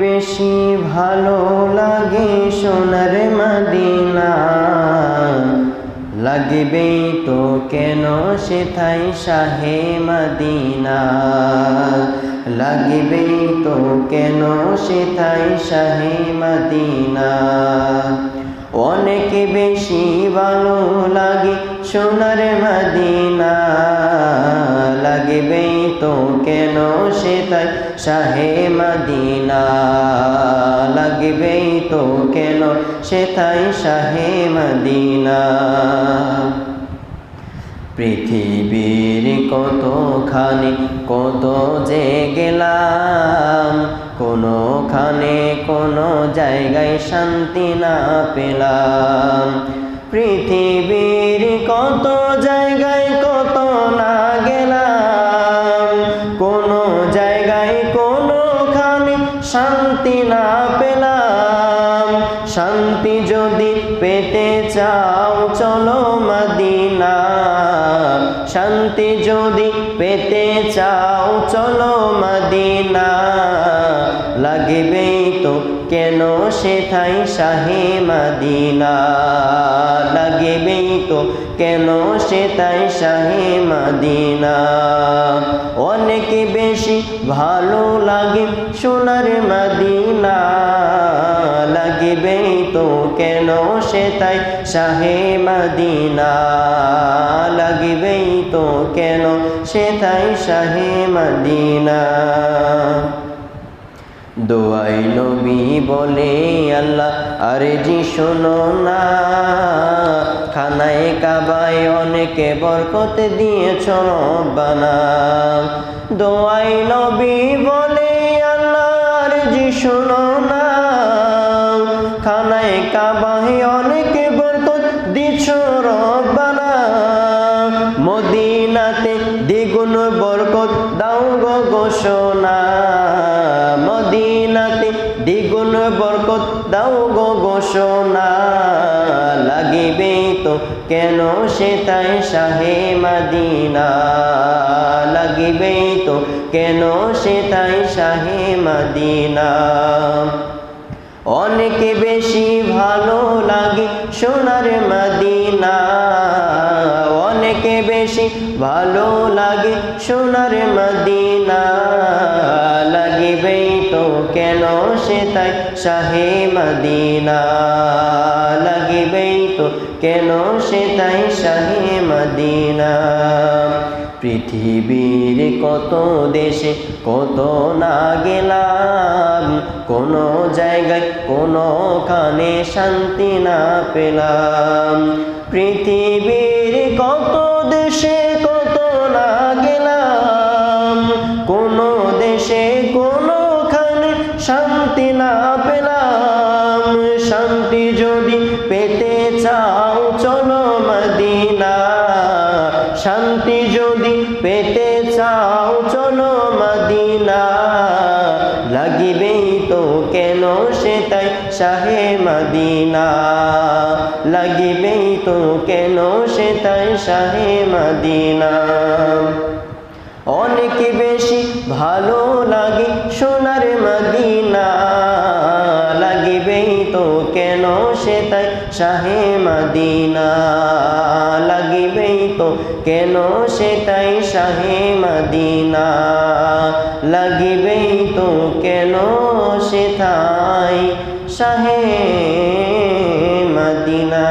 বেশি ভালো লাগে সোনার মদিনা। লাগবে তো কেন সেথায় শাহে মদিনা? লাগবে তো কেন সেথায় শাহে মদিনা? অনেক বেশি ভালো লাগে সোনার মদিনা। কেন সেটাই শাহে মদিনা লাগবে তো কেন সেটাই শাহে মদিনা। পৃথিবীর কতখানি কত যে গেলাম, কোনোখানে কোনো জায়গায় শান্তি না পেলাম। পৃথিবীর কত জায়গায় শান্তি যদি পেতে চাও, চলো মদিনা শান্তি যদি পেতে চাও, চলো মদিনা লাগবে তো কেন সেথাই শাহে মদিনা লাগবে তো কেন সেথাই শাহে মদিনা অনেক বেশি ভালো লাগে সোনার মদিনা কেন সেটাই শাহে মদিনা? লাগবে তো কেন সেটাই শাহে মদিনা? দোয়াই নবী বলে আল্লাহ, আরে জি শোনো না। খানায় কাবায় অনেকে বরকত দিয়েছ রব্বানা। দোয়াই নবী বলে ঘোষণা। মদিনাতে দ্বিগুণ বরকত দাও গো ঘোষণা। লাগিবে তো কেন সেটাই শাহে মদিনা? লাগিবে তো কেন সেটাই শাহে মদিনা? অনেক বেশি ভালো লাগে সোনার মদিনা। বেশি ভালো লাগে সোনার মদিনা। লাগিবে তো কেন সেটাই শাহে মদিনা? লাগিবে তো কেন সেটাই শাহে মদিনা? পৃথিবীর কত দেশে কত না গেলাম, কোনো জায়গায় কোনোখানে শান্তি না পেলাম। পৃথিবীর কত দেশে কত না গেলাম। কোন দেশে কোনোখানে শান্তি না পেলাম। শান্তি যদি পেতে চাও, চলো মদিনা। শান্তি তো কেন সেটাই শাহে মদিনা? লাগিবেই তো কেন সেটাই শাহে মদিনা? অনেক বেশি ভালো লাগে সোনার মদিনা। লাগিবেই তো কেন সেটাই শাহে মদিনা? কেন সেটাই শাহে মদিনা? লাগিবেই তো কেন সেটাই শাহে মদিনা?